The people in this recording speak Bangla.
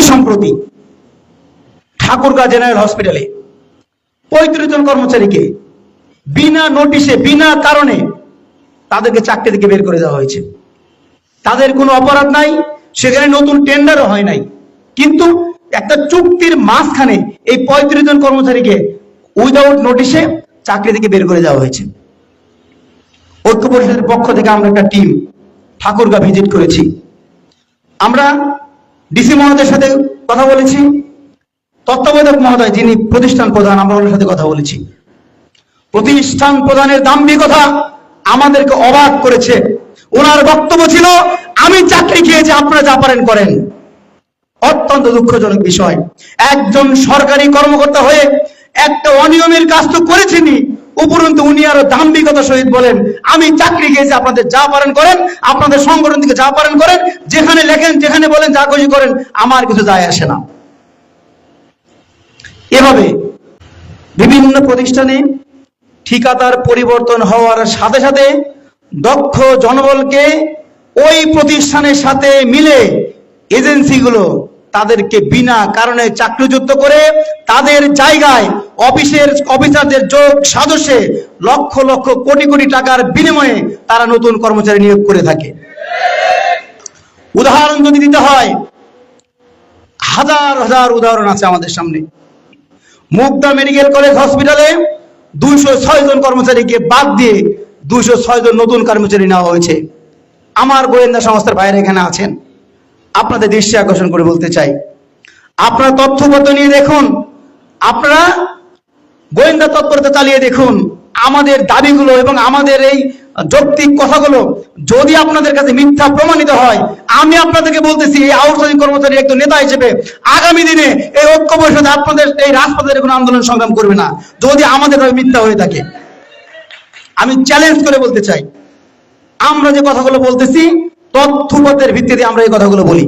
অতি সম্প্রতি ঠাকুরগাঁ জেনারেল হসপিটালে পঁয়ত্রিশ জন কর্মচারীকে বিনা নোটিশে, বিনা কারণে তাদেরকে চাকরি থেকে বের করে দেওয়া হয়েছে। তাদের কোনো অপরাধ নাই, সেখানে নতুন টেন্ডারও হয় নাই। কিন্তু একটা চুক্তির মাঝখানে এই পঁয়ত্রিশ জন কর্মচারীকে উইদাউট নোটিশে চাকরি থেকে বের করে দেওয়া হয়েছে। ঐক্য পরিষদের পক্ষ থেকে আমরা একটা টিম ঠাকুরগাঁ ভিজিট করেছি। আমরা ডিসি মহোদয়ের সাথে কথা বলেছি। তত্ত্বাবধায়ক মহোদয়, যিনি প্রতিষ্ঠান প্রধান, আমরা ওনার সাথে কথা বলেছি। প্রতিষ্ঠান প্রধানের দাম্ভিকতা আমাদেরকে অবাক করেছে। ওনার বক্তব্য ছিল, আমি চাকরি খেয়েছি, আপনারা যা পারেন করেন। অত্যন্ত দুঃখজনক বিষয়। একজন সরকারি কর্মকর্তা হয়ে একটা অনিয়মের কাজ তো করেছেনই। উপরন্তু উনি আরও দাম্ভিকতার সহিত বলেন, আমি চাকরি খেয়েছি আপনাদের যা পারেন করেন, আপনাদের সংগঠন থেকে যা পারেন করেন, যেখানে লেখেন, যেখানে বলেন, যা খুশি করেন, আমার কিছু যায় আসে না। এভাবে বিভিন্ন প্রতিষ্ঠানে ঠিকাদার পরিবর্তন হওয়ার সাথে সাথে দক্ষ জনবলকে ওই প্রতিষ্ঠানের সাথে মিলে এজেন্সিগুলো তাদেরকে বিনা কারণে চাকরিচ্যুত করে তাদের জায়গায় অফিসের অফিসারদের যোগ সাদস্যে লক্ষ লক্ষ কোটি কোটি টাকার বিনিময়ে তারা নতুন কর্মচারী নিয়োগ করে থাকে। উদাহরণ যদি দিতে হয়, হাজার হাজার উদাহরণ আছে আমাদের সামনে। মুগদা মেডিকেল কলেজ হসপিটালে দুইশো ছয় জন কর্মচারীকে বাদ দিয়ে দুইশো ছয় জন নতুন কর্মচারী নেওয়া হয়েছে। আমার গোয়েন্দা সংস্থার বাইরে এখানে আছেন। আপনাদের দৃষ্টি আকর্ষণ করে বলতে চাই। আপনারা তথ্যপত্র নিয়ে দেখুন। আপনারা গোয়েন্দা তৎপরতা চালিয়ে দেখুন। আমাদের দাবিগুলো এবং আমাদের এই যৌক্তিক কথাগুলো যদি আপনাদের কাছে মিথ্যা প্রমাণিত হয়, আমি আপনাদেরকে বলতেছি, এই আউটসোর্সিং কর্মচারী একজন নেতা হিসেবে আগামী দিনে এই ঐক্য পরিষদে আপনাদের এই রাজপথের কোনো আন্দোলন সংগ্রাম করবে না, যদি আমাদের মিথ্যা হয়ে থাকে। আমি চ্যালেঞ্জ করে বলতে চাই। আমরা যে কথাগুলো বলতেছি তথ্যপত্রের ভিত্তিতে আমরা এই কথাগুলো বলি।